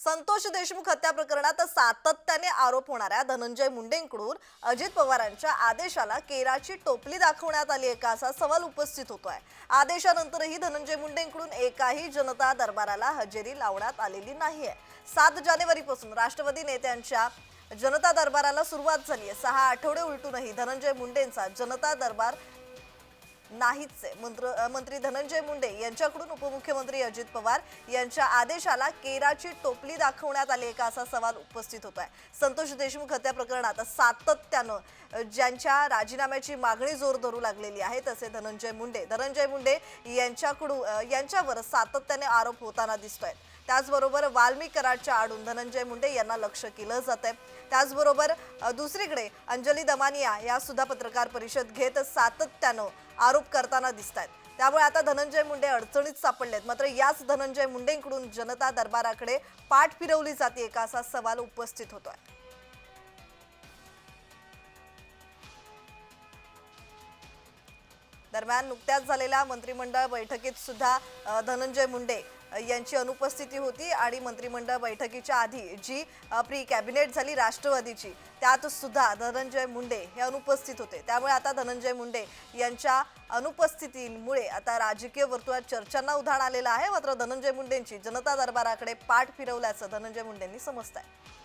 संतोष देशमुख हत्या प्रकरणात सातत्याने आरोप होणाऱ्या धनंजय मुंडेंकडून अजित पवारांच्या आदेशाला केराची टोपली दाखवण्यात आली आहे का असा सवाल उपस्थित होतोय. आदेशानंतरही धनंजय मुंडेंकडून एकाही जनता दरबाराला हजेरी लावण्यात आलेली नाहीये. सात जानेवारीपासून राष्ट्रवादी नेत्यांच्या जनता दरबाराला सुरुवात झाली आहे. सहा आठवडे उलटूनही धनंजय मुंडेंचा जनता दरबार नाहीच आहे. मंत्र मंत्री धनंजय मुंडे यांच्याकडून उपमुख्यमंत्री अजित पवार यांच्या आदेशाला केराची टोपली दाखवण्यात आली. आहे का असा सवाल उपस्थित होत आहे संतोष देशमुख हत्या प्रकरणात सातत्यानं ज्यांच्या राजीनाम्याची मागणी जोर धरू लागलेली आहे तसे धनंजय मुंडे. धनंजय मुंडे यांच्याकडून यांच्यावर सातत्याने आरोप होताना दिसतोय. त्याचबरोबर वाल्मिक कराडच्या आडून धनंजय मुंडे यांना लक्ष केलं जात आहे त्याचबरोबर दुसरीकडे अंजली दमानिया या सुद्धा पत्रकार परिषद घेत सातत्यानं आरोप करताना दिसत आहेत त्यामुळे आता धनंजय मुंडे अडचणीत सापडलेत. मात्र याच धनंजय मुंडेंकडून जनता दरबाराकडे पाठ फिरवली जाते का असा सवाल उपस्थित होतोय. दरम्यान नुकत्याच झालेल्या मंत्रिमंडळ बैठकीत सुद्धा धनंजय मुंडे यांची अनुपस्थिती होती आणि मंत्रिमंडळ बैठकीच्या आधी जी प्री कॅबिनेट झाली राष्ट्रवादीची त्यात सुद्धा धनंजय मुंडे हे अनुपस्थित होते. त्यामुळे आता धनंजय मुंडे यांच्या अनुपस्थितीमुळे आता राजकीय वर्तुळात चर्चांना उधाण आलेलं आहे. मात्र धनंजय मुंडेंची जनता दरबाराकडे पाठ फिरवल्याचं धनंजय मुंडेंनी समजत आहे